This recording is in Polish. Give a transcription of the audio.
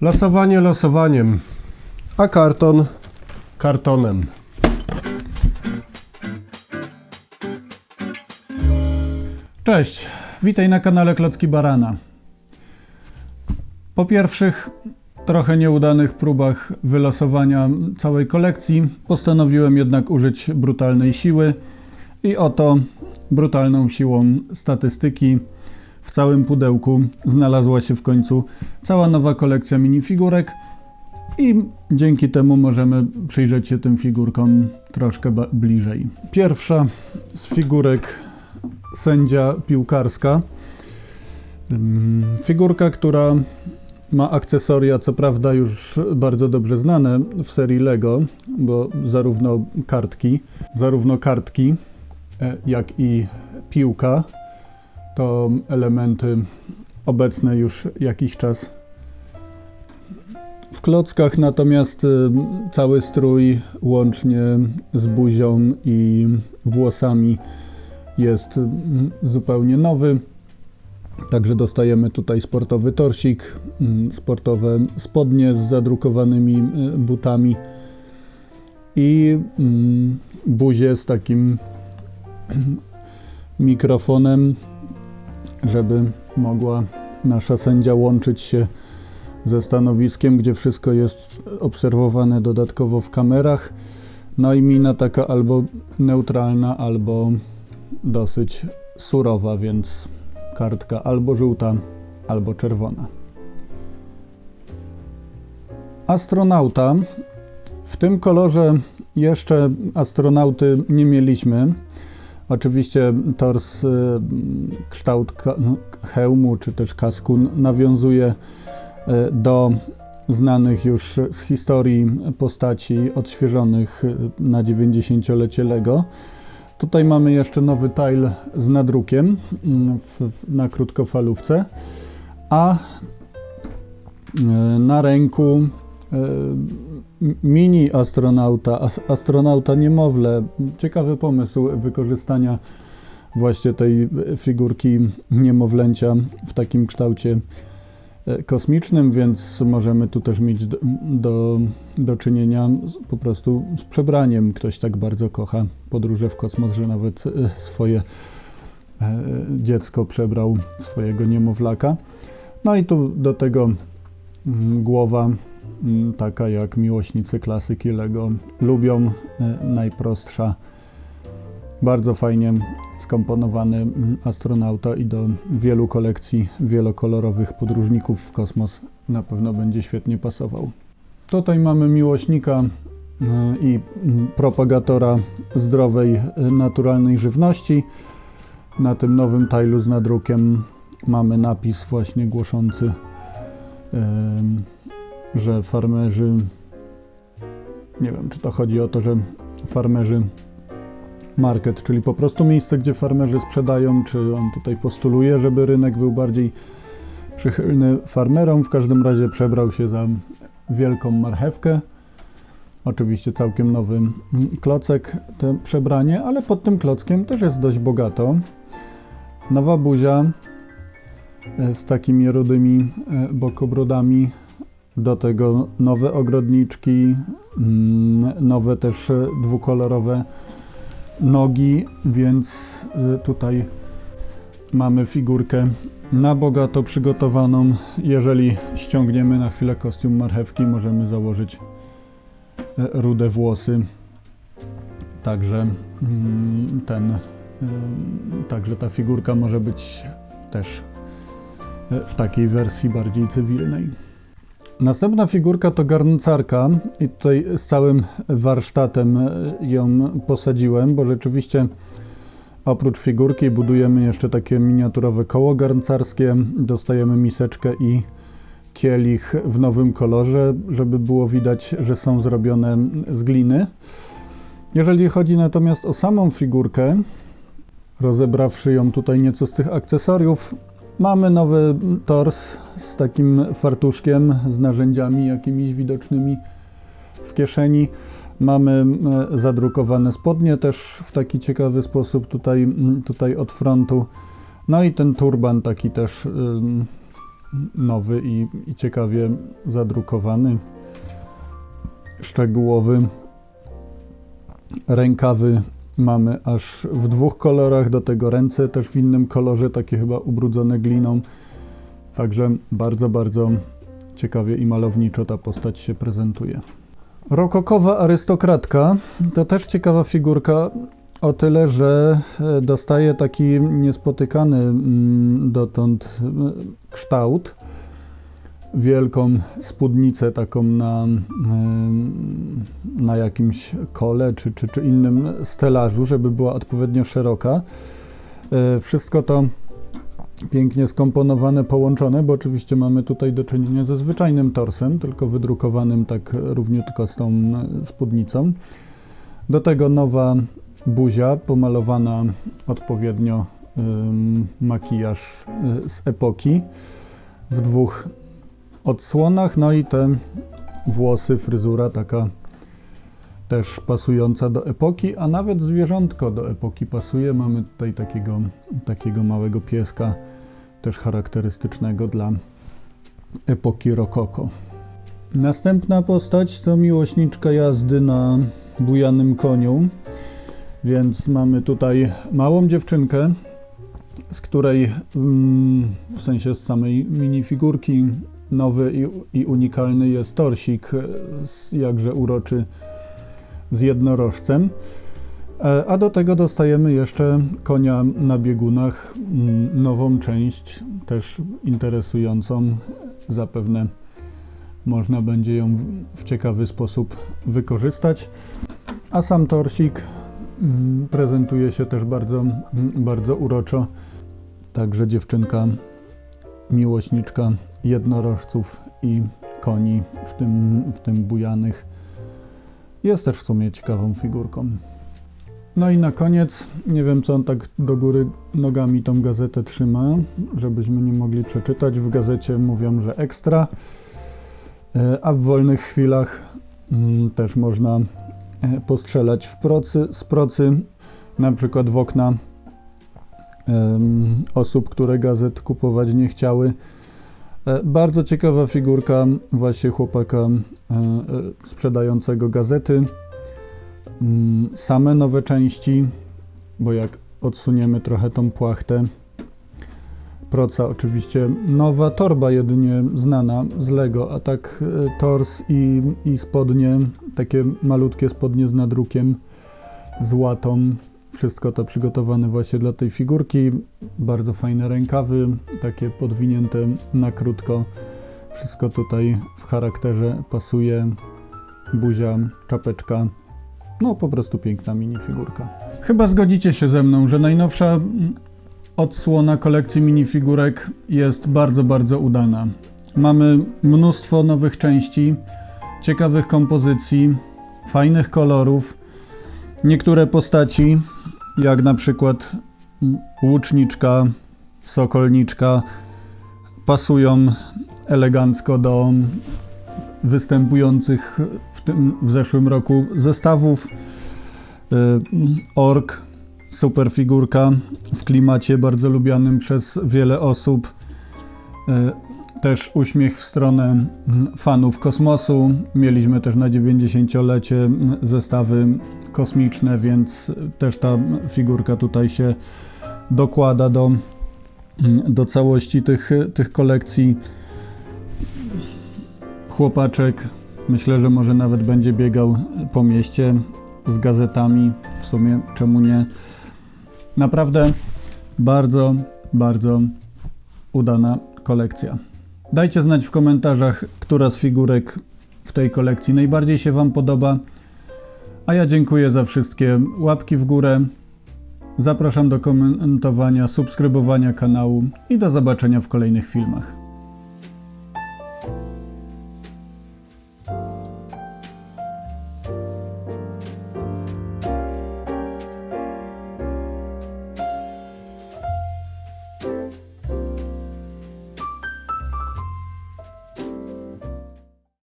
Losowanie losowaniem, a karton kartonem. Cześć, witaj na kanale Klocki Barana. Po pierwszych trochę nieudanych próbach wylosowania całej kolekcji postanowiłem jednak użyć brutalnej siły i oto brutalną siłą statystyki w całym pudełku znalazła się w końcu cała nowa kolekcja minifigurek i dzięki temu możemy przyjrzeć się tym figurkom troszkę bliżej. Pierwsza z figurek sędzia piłkarska. Ym, Figurka, która ma akcesoria, co prawda już bardzo dobrze znane w serii Lego, bo zarówno kartki, zarówno kartki, e, jak i piłka to elementy obecne już jakiś czas w klockach, natomiast y, cały strój łącznie z buzią i włosami jest mm, zupełnie nowy. Także dostajemy tutaj sportowy torsik, mm, sportowe spodnie z zadrukowanymi y, butami i buzię z takim mikrofonem, żeby mogła nasza sędzia łączyć się ze stanowiskiem, gdzie wszystko jest obserwowane dodatkowo w kamerach. No i mina taka albo neutralna, albo dosyć surowa, więc kartka albo żółta, albo czerwona. Astronauta. W tym kolorze jeszcze astronauty nie mieliśmy. Oczywiście tors, y, kształt hełmu czy też kasku nawiązuje y, do znanych już z historii postaci odświeżonych y, na 90-lecie Lego. Tutaj mamy jeszcze nowy tile z nadrukiem mm, w, na krótkofalówce, a na ręku mini astronauta, as, astronauta niemowlę. Ciekawy pomysł wykorzystania właśnie tej figurki niemowlęcia w takim kształcie e, kosmicznym, więc możemy tu też mieć do, do, do czynienia z, po prostu z przebraniem. Ktoś tak bardzo kocha podróże w kosmos, że nawet e, swoje e, dziecko przebrał swojego niemowlaka. No i tu do tego mm, głowa taka jak miłośnicy klasyki Lego lubią, e, najprostsza. Bardzo fajnie skomponowany mm, astronauta i do wielu kolekcji wielokolorowych podróżników w kosmos na pewno będzie świetnie pasował. Tutaj mamy miłośnika y, i mm, propagatora zdrowej, y, naturalnej żywności. Na tym nowym tilu z nadrukiem mamy napis właśnie głoszący, ym, że farmerzy, nie wiem czy to chodzi o to, że farmerzy market, czyli po prostu miejsce, gdzie farmerzy sprzedają, czy on tutaj postuluje, żeby rynek był bardziej przychylny farmerom. W każdym razie przebrał się za wielką marchewkę. Oczywiście całkiem nowy klocek, to przebranie, ale pod tym klockiem też jest dość bogato. Nowa buzia e, z takimi rudymi e, bokobrodami. Do tego nowe ogrodniczki, mm, nowe też dwukolorowe nogi, więc y, tutaj mamy figurkę na bogato przygotowaną. Jeżeli ściągniemy na chwilę kostium marchewki, możemy założyć e, rude włosy. Także mm, ten, y, także ta figurka może być też w takiej wersji bardziej cywilnej. Następna figurka to garncarka i tutaj z całym warsztatem e, ją posadziłem, bo rzeczywiście oprócz figurki budujemy jeszcze takie miniaturowe koło garncarskie, dostajemy miseczkę i kielich w nowym kolorze, żeby było widać, że są zrobione z gliny. Jeżeli chodzi natomiast o samą figurkę, rozebrawszy ją tutaj nieco z tych akcesoriów, Mamy nowy tors z takim fartuszkiem, z narzędziami jakimiś widocznymi w kieszeni. Mamy e, zadrukowane spodnie też w taki ciekawy sposób tutaj, tutaj od frontu. No i ten turban taki też ym, nowy i, i ciekawie zadrukowany, szczegółowy. Rękawy mamy aż w dwóch kolorach, do tego ręce też w innym kolorze, takie chyba ubrudzone gliną. Także bardzo, bardzo ciekawie i malowniczo ta postać się prezentuje. Rokokowa arystokratka to też ciekawa figurka o tyle, że e, dostaje taki niespotykany mm, dotąd e, kształt. Wielką spódnicę taką na, na jakimś kole czy, czy, czy innym stelażu, żeby była odpowiednio szeroka. E, Wszystko to pięknie skomponowane, połączone, bo oczywiście mamy tutaj do czynienia ze zwyczajnym torsem, tylko wydrukowanym tak równiutko z tą e, spódnicą. Do tego nowa buzia, pomalowana odpowiednio makijaż y, z epoki w dwóch odsłonach, no i te włosy, fryzura taka też pasująca do epoki, a nawet zwierzątko do epoki pasuje. Mamy tutaj takiego, takiego małego pieska, też charakterystycznego dla epoki rokoko. Następna postać to miłośniczka jazdy na bujanym koniu. Więc mamy tutaj małą dziewczynkę, z której mm, w sensie z samej minifigurki nowy i, unikalny jest torsik, e, jakże uroczy z jednorożcem. E, A do tego dostajemy jeszcze konia na biegunach, mm, nową część, też interesującą. Zapewne można będzie ją w, w ciekawy sposób wykorzystać. A sam torsik Mm, Prezentuje się też bardzo, mm, bardzo uroczo. Także dziewczynka, miłośniczka jednorożców i koni, w tym, w tym bujanych. Jest też w sumie ciekawą figurką. No i na koniec, nie wiem co on tak do góry nogami tą gazetę trzyma, żebyśmy nie mogli przeczytać. W gazecie mówią, że ekstra, E, a w wolnych chwilach mm, też można e, postrzelać w procy, z procy, na przykład w okna osób, które gazet kupować nie chciały. E, Bardzo ciekawa figurka właśnie chłopaka e, e, sprzedającego gazety. Mm, Same nowe części, bo jak odsuniemy trochę tą płachtę, proca oczywiście nowa, torba jedynie znana z Lego, a tak tors i, i spodnie, takie malutkie spodnie z nadrukiem, z łatą. Wszystko to przygotowane właśnie dla tej figurki. Bardzo fajne rękawy, takie podwinięte na krótko. Wszystko tutaj w charakterze pasuje. Buzia, czapeczka. No po prostu piękna minifigurka. Chyba zgodzicie się ze mną, że najnowsza mm, odsłona kolekcji minifigurek jest bardzo, bardzo udana. Mamy mnóstwo nowych części, ciekawych kompozycji, fajnych kolorów. Niektóre postaci, jak na przykład łuczniczka, sokolniczka, pasują elegancko do występujących w, tym, w zeszłym roku zestawów. Y, Ork, super figurka w klimacie bardzo lubianym przez wiele osób. Y, Też uśmiech w stronę fanów kosmosu. Mieliśmy też na 90-lecie mm, zestawy kosmiczne, więc też ta figurka tutaj się dokłada do, do całości tych, tych kolekcji. Chłopaczek, myślę, że może nawet będzie biegał po mieście z gazetami. W sumie, czemu nie? Naprawdę bardzo, bardzo udana kolekcja. Dajcie znać w komentarzach, która z figurek w tej kolekcji najbardziej się Wam podoba. A ja dziękuję za wszystkie łapki w górę. Zapraszam do komentowania, subskrybowania kanału i do zobaczenia w kolejnych filmach.